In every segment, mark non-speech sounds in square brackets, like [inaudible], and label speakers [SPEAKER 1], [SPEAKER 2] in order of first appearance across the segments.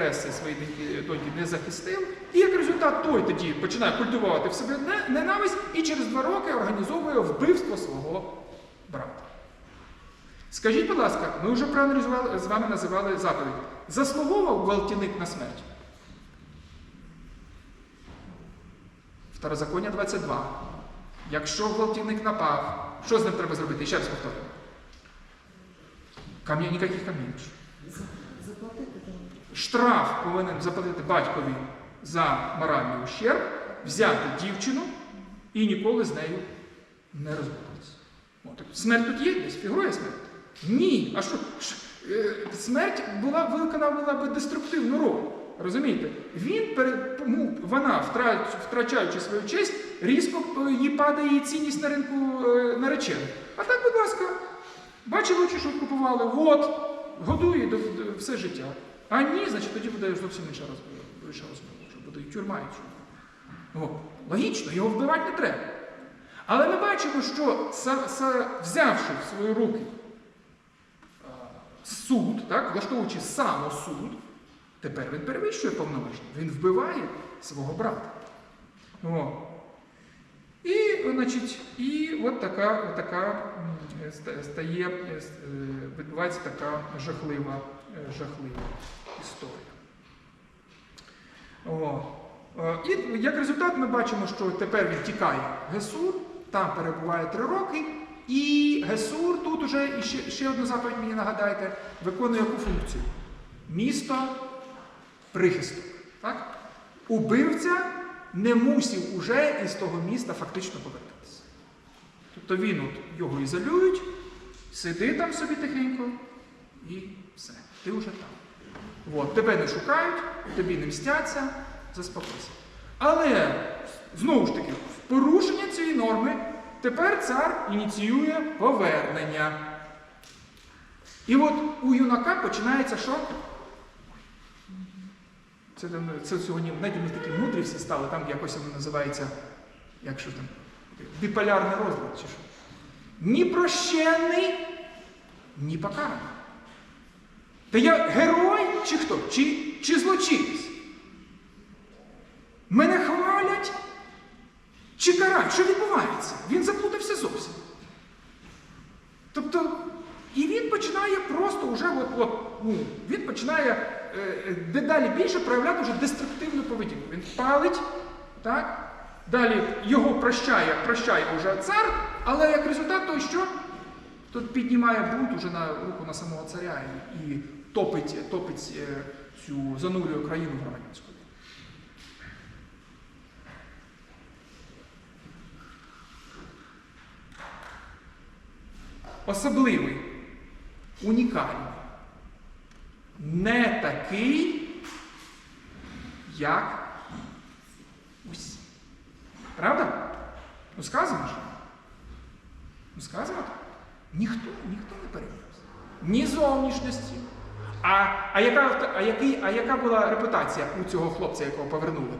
[SPEAKER 1] інтереси доньки, доньки не захистив, і як результат той тоді починає культивувати в себе ненависть і через два роки організовує вбивство свого брата. Скажіть, будь ласка, ми вже проаналізували з вами називали заповідь. Заслуговував гвалтівник на смерть? Второзаконня 22. Якщо гвалтівник напав, що з ним треба зробити? Ще раз повторюю. Кам'я, ніяких камінь.
[SPEAKER 2] Заплатити.
[SPEAKER 1] Штраф повинен заплатити батькові за моральний ущерб, взяти дівчину і ніколи з нею не розводитися. Смерть тут є десь, фігурує смерть? Ні. А що? Е, Смерть була виконала би деструктивну роль. Розумієте? Він вона, втрачаючи свою честь, різко е, їй падає її цінність на ринку е, наречених. А так, будь ласка, бачили, чи що купували, от, годує все життя. А ні, значить тоді буде зовсім інша розмова, що буде і тюрма і чому. Логічно, його вбивати не треба. Але ми бачимо, що взявши в свої руки суд, так, влаштовуючи самосуд, тепер він перевищує повноваження. Він вбиває свого брата. О. І, значить, і от така, от така стає, е, е, відбувається така жахлива, жахлива історія. О. Е, І як результат ми бачимо, що тепер він тікає Гесур, там перебуває три роки, і Гесур тут уже і ще, ще одну заповідь мені нагадайте, виконує яку функцію? Місто прихисток. Так? Убивця не мусив уже із того міста фактично повертатися. Тобто він от його ізолюють, сиди там собі тихенько і все. Ти вже там. От, тебе не шукають, тобі не мстяться, заспокойся. Але знову ж таки, в порушення цієї норми тепер цар ініціює повернення. І от у юнака починається що? Це, це сьогодні, знаєте, ми такі мудрі всі стали, там якось воно називається, як що там, біполярний розлад чи що. Ні прощений, ні покараний. Та я герой чи хто? Чи, чи злочинець? Мене хвалять чи карають? Що відбувається? Він заплутався зовсім. Тобто, і він починає просто вже, от, от, ну, він починає е, е, дедалі більше проявляти вже деструктивну поведінку. Він палить, так? Далі його прощає, прощає вже цар, але як результат того, що тут піднімає бунт уже на руку на самого царя і топить, топить е, цю занурює країну громадянську. Особливий, унікальний, не такий, як усі. Правда? Ну сказано ж. Ну сказано. Ніхто, ніхто не переймався. Ні зовнішності. А, а, яка, а, який, а яка була репутація у цього хлопця, якого повернули?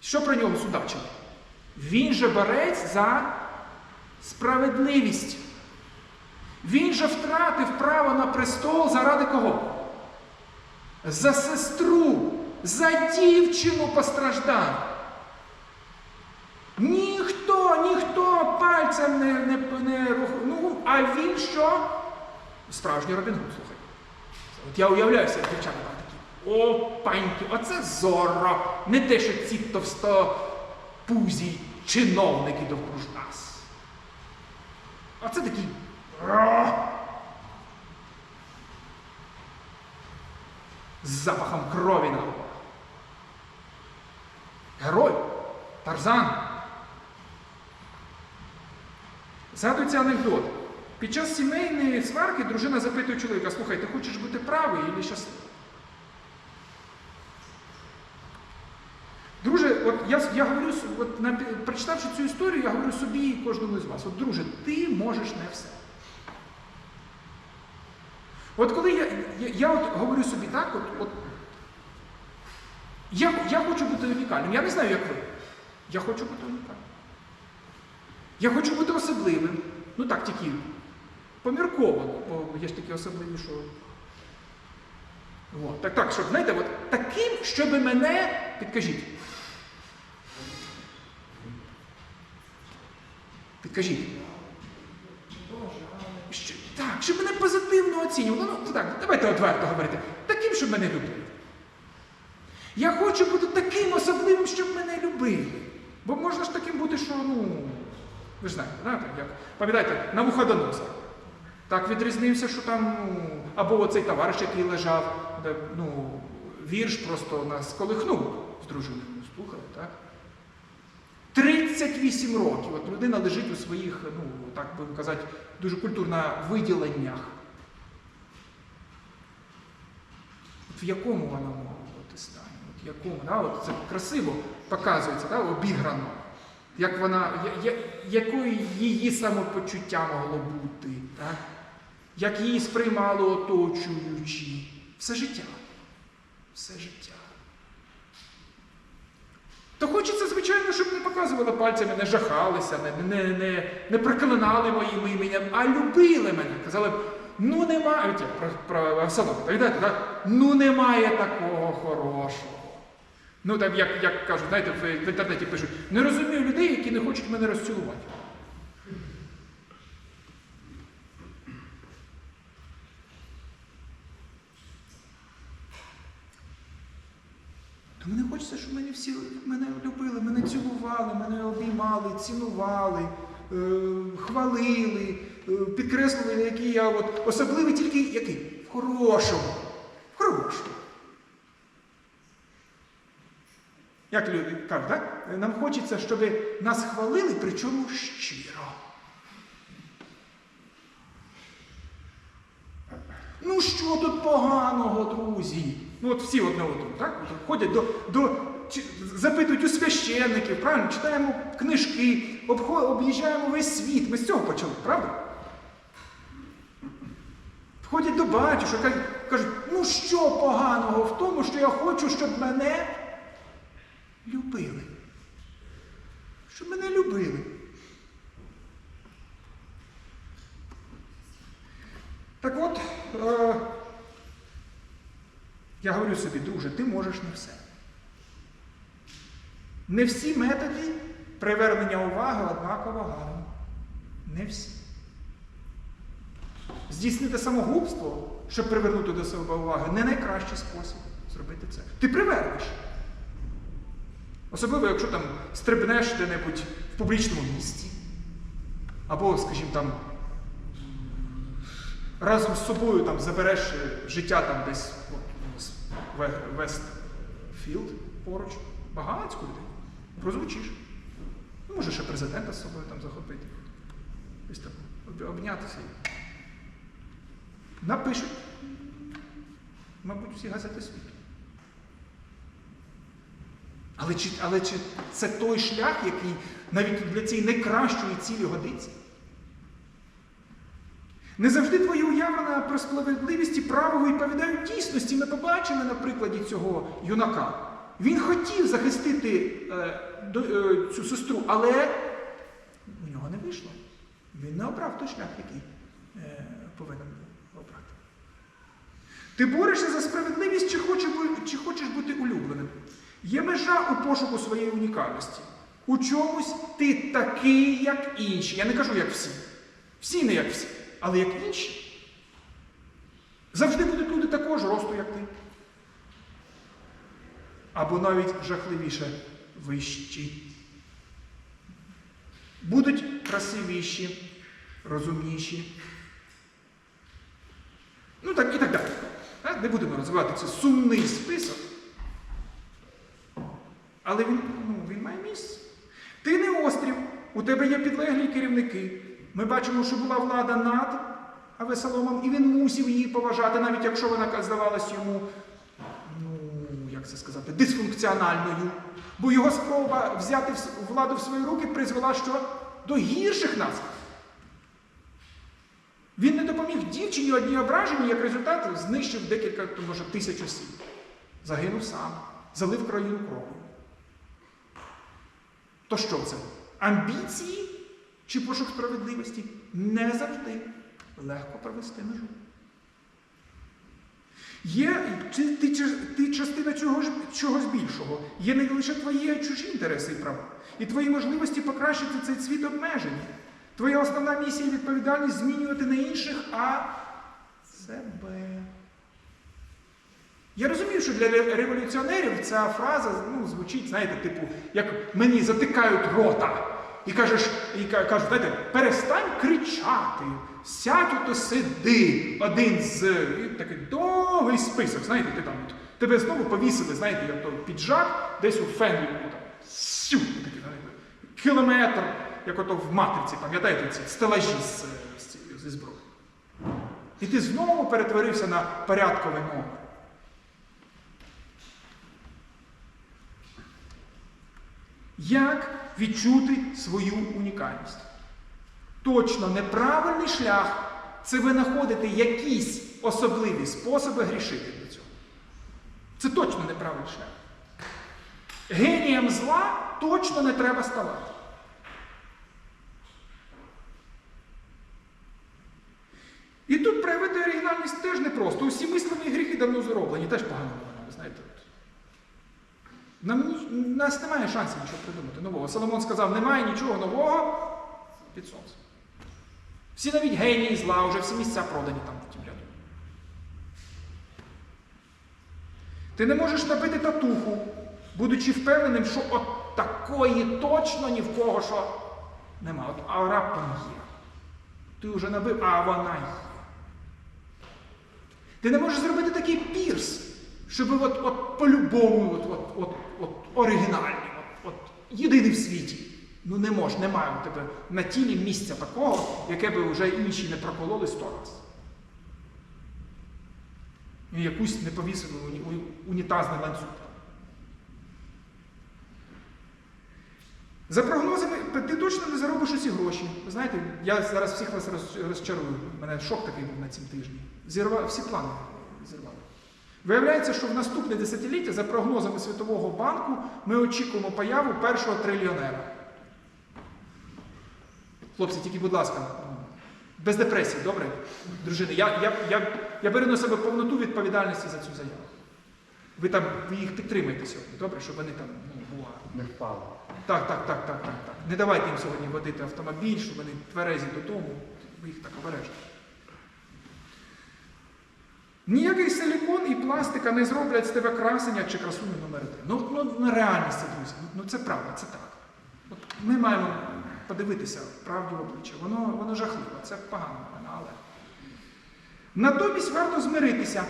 [SPEAKER 1] Що про нього судачили? Він же борець за справедливість. Він же втратив право на престол заради кого? За сестру, за дівчину постраждав. Ніхто, ніхто пальцем не, не, не рух- Ну, а він що? Справжній Робін Гуд, слухай. От я уявляю себе, дівчата там такі. О, паньки, оце зорро. Не те, що ці товстопузі чиновники довкруж нас. Оце такі. З запахом крові на руках. Герой. Тарзан. Згадується анекдот. Під час сімейної сварки дружина запитує чоловіка, слухай, ти хочеш бути правий чи щасливий? Друже, от я, я говорю, от, прочитавши цю історію, я говорю собі і кожному з вас. От, друже, ти можеш не все. От коли я, я, я от говорю собі так, от, от я, я хочу бути унікальним. Я не знаю, як ви. Я хочу бути унікальним. Я хочу бути особливим. Ну так, тільки помірковано, бо є ж такі особливі, що От. Так, так, щоб, знаєте, от таким, щоб мене, підкажіть. Підкажіть. Що, так, щоб мене позитивно оцінювали. Ну, так, давайте відверто говорити. Таким, щоб мене любили. Я хочу бути таким особливим, щоб мене любили. Бо можна ж таким бути, що, ну, ви ж знаєте, да? як, пам'ятаєте, на виходоносах. Так відрізнився, що там, ну, або оцей товариш, який лежав, де, ну, вірш просто нас колихнув з дружиною. Ну, слухали, так? 38 років. От людина лежить у своїх, ну, так би казати, дуже культурно виділеннях. От в якому вона могла бути стані? От в якому, да? От це красиво показується, да? обіграно. Як вона, я, я, якою її самопочуття могло бути, так? Як її сприймали оточуючі. Все життя. Все життя. То хочеться, звичайно, щоб не показували пальцями, не жахалися, не, не, не, не проклинали моїм іменем, а любили мене. Казали, ну немає, про, про Авсалома, пам'ятаєте, так? Ну немає такого хорошого. Ну, там, як, як кажуть, знаєте, в інтернеті пишуть, не розумію людей, які не хочуть мене розцілувати. Хочеться, щоб мене всі мене любили, мене цілували, мене обіймали, цінували, е, хвалили, е, підкреслювали, який я от, особливий тільки який? В хорошому. В хорошому. Як люди кажуть, так? нам хочеться, щоб нас хвалили, причому щиро. Ну що тут поганого, друзі? Ну от всі одне одному, так? Ходять до, до запитують у священників, правильно? Читаємо книжки, об'їжджаємо весь світ. Ми з цього почали, правда? Входять до батюшок, кажуть, ну що поганого в тому, що я хочу, щоб мене любили. Щоб мене любили. Так от, е, я говорю собі, друже, ти можеш не все. Не всі методи привернення уваги однаково гарні. Не всі. Здійснити самогубство, щоб привернути до себе увагу, не найкращий спосіб зробити це. Ти привернеш. Особливо, якщо там стрибнеш де-небудь в публічному місці. Або, скажімо, там разом з собою там забереш життя там десь Вестфілд поруч, багатську людей. Прозвучиш. Ну, може ще президента з собою там захопити. Десь там обнятися. Напишуть. Мабуть, всі газети світу. Але чи, але чи це той шлях, який навіть для цієї найкращої цілі годиться? Не завжди твої уявлення про справедливість і право відповідають дійсності. Ми побачили на прикладі цього юнака. Він хотів захистити е, до- е, цю сестру, але у нього не вийшло. Він не обрав той шлях, який е, повинен був обрати. Ти борешся за справедливість чи хочеш, чи хочеш бути улюбленим? Є межа у пошуку своєї унікальності. У чомусь ти такий, як інші. Я не кажу, як всі. Всі не як всі, але як інші. Завжди будуть люди такого ж росту, як ти. Або навіть жахливіше вищі. Будуть красивіші, розумніші. Ну так і так далі. Не будемо розвивати це сумний список. Але він, ну, він має місце. Ти не острів, у тебе є підлеглі керівники. Ми бачимо, що була влада над Авесоломом, і він мусив її поважати, навіть якщо вона здавалась йому, ну, як це сказати, дисфункціональною. Бо його спроба взяти владу в свої руки призвела що до гірших наслідків. Він не допоміг дівчині одній ображеній, як результат знищив декілька, то, може, тисяч осіб. Загинув сам, залив країну кров'ю. То що це? Амбіції чи пошук справедливості? Не завжди легко провести межу. Є ти, ти, ти частина чогось, чогось більшого. Є не лише твої, а чужі інтереси і права. І твої можливості покращити цей світ обмежені. Твоя основна місія і відповідальність змінювати не інших, а себе. Я розумію, що для революціонерів ця фраза ну, звучить, знаєте, типу, як мені затикають рота. І кажеш, і ка- кажуть, знаєте, перестань кричати, сядь ото сиди. Один з і такий довгий список, знаєте, ти там тебе знову повісили, знаєте, як то піджак, десь у Фенліку, там, сю, такий, знаєте, кілометр, як ото в матриці, пам'ятаєте, ці стелажі з, з, цією- зі зброї. І ти знову перетворився на порядковий номер. Як відчути свою унікальність? Точно неправильний шлях це ви знаходите якісь особливі способи грішити до цього. Це точно неправильний шлях. Генієм зла точно не треба ставати. І тут проявити оригінальність теж непросто. Усі мислені гріхи давно зроблені, теж погано ви знаєте. У нас немає шансів нічого придумати нового. Соломон сказав, немає нічого нового під сонцем. Всі навіть генії зла, вже всі місця продані там в тім ряду. Ти не можеш набити татуху, будучи впевненим, що от такої точно ні в кого що нема. От, а раптом є. Ти вже набив, а вона є. Ти не можеш зробити такий пірс, щоб от, от по-любому, от, от, от, от, от, єдиний в світі. Ну не можеш, немає у тебе на тілі місця такого, яке би вже інші не прокололи сто раз. І якусь не повісили уні, унітазний ланцюг. За прогнозами, ти точно не заробиш усі гроші. Ви знаєте, я зараз всіх вас розчарую. У мене шок такий був на цім тижні. Зірва, всі плани зірвали. Виявляється, що в наступне десятиліття, за прогнозами Світового банку, ми очікуємо появу першого трильйонера. Хлопці, тільки, будь ласка, без депресії, добре? Дружини, я, я, я, я беру на себе повноту відповідальності за цю заяву. Ви там ви їх підтримайте сьогодні, добре, щоб вони там ну, була.
[SPEAKER 3] Не впало.
[SPEAKER 1] Так, так, так, так, так, так. Не давайте їм сьогодні водити автомобіль, щоб вони тверезі додому. Ви їх так обережно. Ніякий силікон і пластика не зроблять з тебе красення чи красуню номер один. Ну, ну, ну реальність друзі. Ну, це правда, це так. От ми маємо подивитися правді в обличчя. Воно, воно жахливо, це погано, але. Натомість варто змиритися.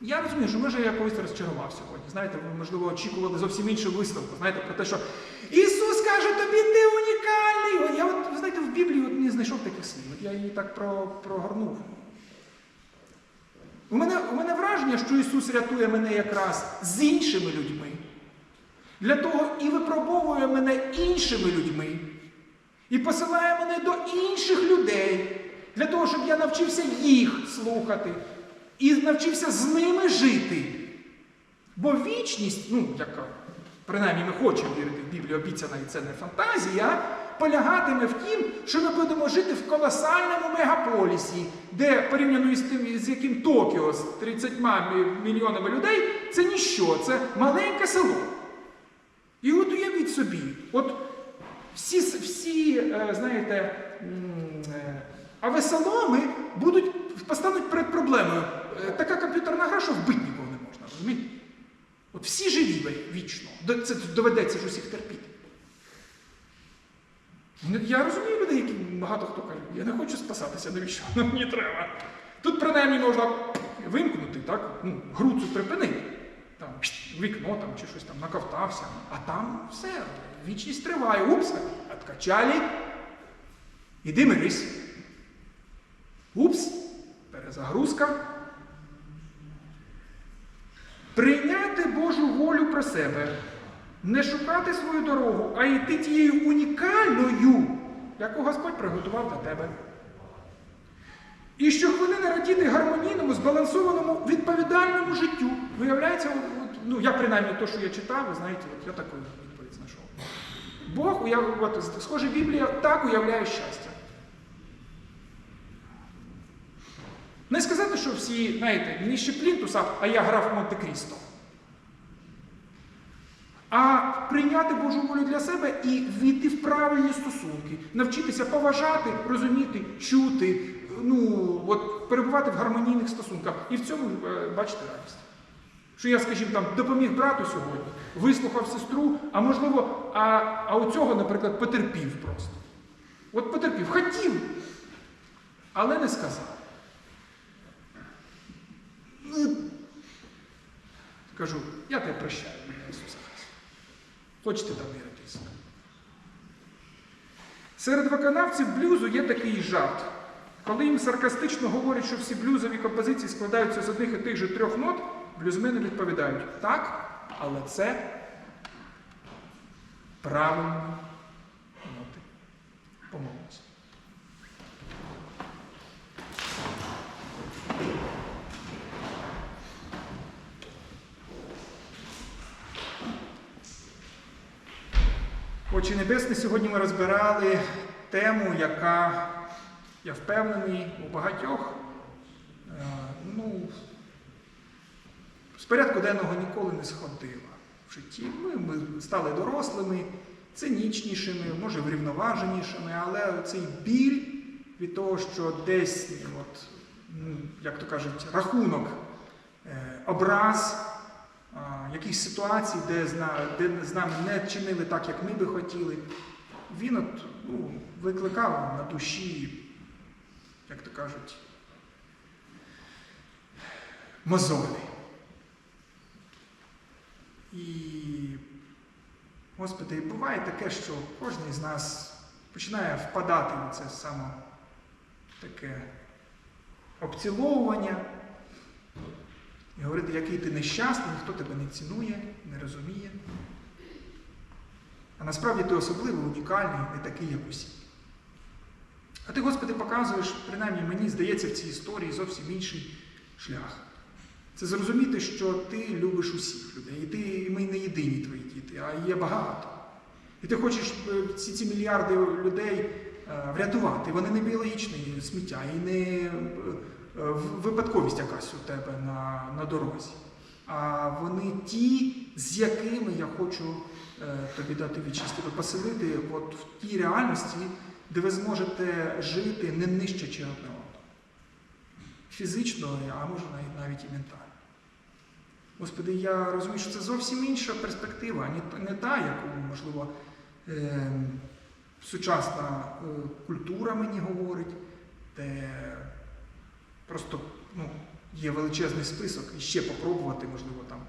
[SPEAKER 1] Я розумію, що може я когось розчарував сьогодні. Знаєте, ви, можливо, очікували зовсім іншу виставку. Знаєте, про те, що Ісус каже, тобі ти унікальний. Я от, ви знаєте, в Біблії от не знайшов таких слів. От я її так про, прогорнув. У мене, у мене враження, що Ісус рятує мене якраз з іншими людьми. Для того і випробовує мене іншими людьми. І посилає мене до інших людей. Для того, щоб я навчився їх слухати і навчився з ними жити. Бо вічність, ну, яка, принаймні ми хочемо вірити в Біблію, обіцяна і це не фантазія, полягатиме в тім, що ми будемо жити в колосальному мегаполісі, де порівняно із тим, з яким Токіо з 30 мільйонами людей, це ніщо, це маленьке село. І от уявіть собі, от всі, всі е, знаєте, е, авесоломи будуть постануть перед проблемою. Е, Така комп'ютерна гра, що вбити нікого не можна, розумієте? От всі живі вічно. Це доведеться ж усіх терпіти. Ну, Я розумію людей, які багато хто каже, я не хочу спасатися, навіщо [laughs] мені треба. Тут принаймні можна вимкнути, так? Ну, гру цю припинити. Там, вікно там, чи щось там наковтався, а там все, вічність триває. Упс, откачали. Іди мирись. Упс, перезагрузка. Прийняти Божу волю про себе, не шукати свою дорогу, а йти тією унікальною, яку Господь приготував для тебе. І щохвилини радіти гармонійному, збалансованому, відповідальному життю. Виявляється, ну я принаймні те, що я читав, ви знаєте, от я таку відповідь знайшов. Бог, уяв, от, схоже, Біблія так уявляє щастя. Не сказати, що всі, знаєте, нижче плінтуса, а я граф Монте-Крісто. А прийняти Божу волю для себе і війти в правильні стосунки, навчитися поважати, розуміти, чути, ну, от, перебувати в гармонійних стосунках. І в цьому е, бачите радість. Що я, скажімо, там допоміг брату сьогодні, вислухав сестру, а можливо, а, а у цього, наприклад, потерпів просто. От потерпів, хотів, але не сказав. Ну, Кажу, я тебе прощаю. Хочете там миритися. Серед виконавців блюзу є такий жарт. Коли їм саркастично говорять, що всі блюзові композиції складаються з одних і тих же трьох нот, блюзмени відповідають так, але це правильні ноти. Помолимося. Отче Небесний, сьогодні ми розбирали тему, яка, я впевнений, у багатьох е, ну, з порядку денного ніколи не сходила в житті. Ми, ми стали дорослими, цинічнішими, може врівноваженішими, але цей біль від того, що десь, от, ну, як то кажуть, рахунок, е, образ якихось ситуацій, де з, на, з нами не чинили так, як ми би хотіли, він от, ну, викликав на душі, як то кажуть, мозолі. І, Господи, буває таке, що кожен із нас починає впадати в це саме таке обціловування. І говорити, який ти нещасний, ніхто тебе не цінує, не розуміє. А насправді ти особливий, унікальний, не такий, як усі. А ти, Господи, показуєш, принаймні мені здається, в цій історії зовсім інший шлях. Це зрозуміти, що ти любиш усіх людей. І ти, і ми не єдині твої діти, а є багато. І ти хочеш е, всі ці мільярди людей е, врятувати. Вони не біологічне сміття і не е, випадковість якась у тебе на, на дорозі. А вони ті, з якими я хочу е, тобі дати відчість, тебе поселити от в тій реальності, де ви зможете жити не нищачи одне. Фізично, а може навіть, і ментально. Господи, я розумію, що це зовсім інша перспектива, не, та, яку, можливо, е, сучасна е, культура мені говорить, де просто ну, є величезний список і ще попробувати, можливо, там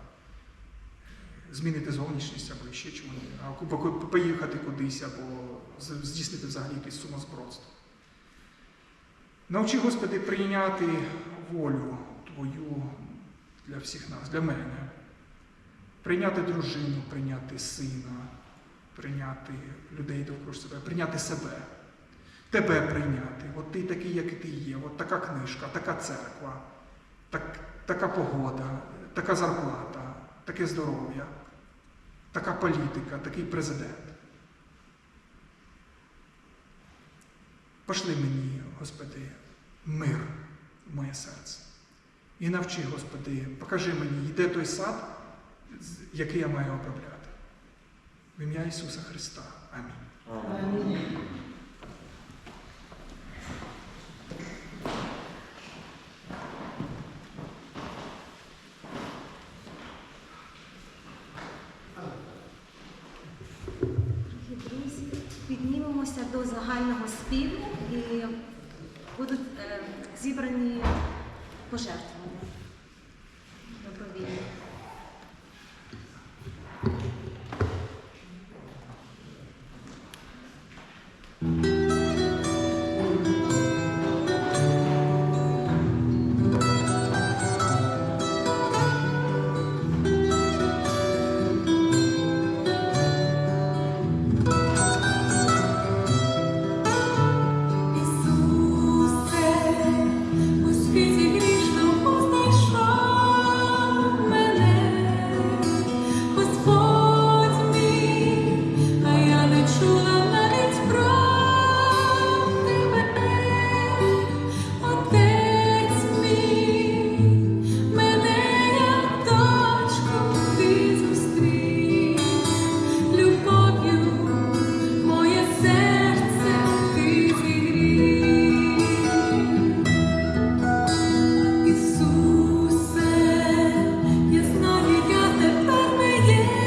[SPEAKER 1] змінити зовнішність або ще чому, або поїхати кудись, або здійснити взагалі якесь сумасбродство. Навчи, Господи, прийняти волю Твою для всіх нас, для мене. Прийняти дружину, прийняти сина, прийняти людей довкруж себе, прийняти себе, тебе прийняти. От ти такий, як ти є, от така книжка, така церква, так, така погода, така зарплата, таке здоров'я, така політика, такий президент. Пошли мені, Господи, мир в моє серце. І навчи, Господи, покажи мені, де той сад, який я маю обробляти. В ім'я Ісуса Христа. Амінь.
[SPEAKER 3] Дорогі друзі, піднімемося до загального співу і будуть е, зібрані пожертвування.